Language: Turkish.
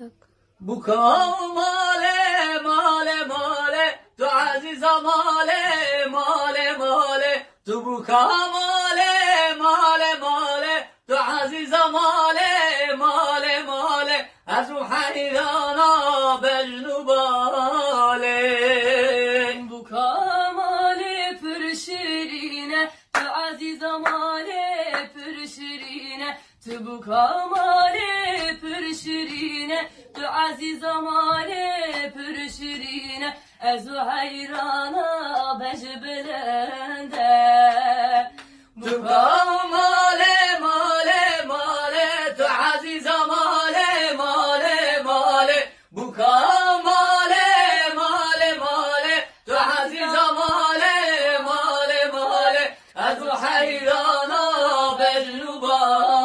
Bir dakika. Bu male male tu aziza male male male. Tu bu male male male tu aziza male male male. Azu hayrana bejnu bale. Bu kamale pür Tu aziz amale şirine Tu bu kamale pür şirine Tu aziz amale pür şirine Ezu hayrana becbelende Bu Tu male male tu aziza male male male bu Allah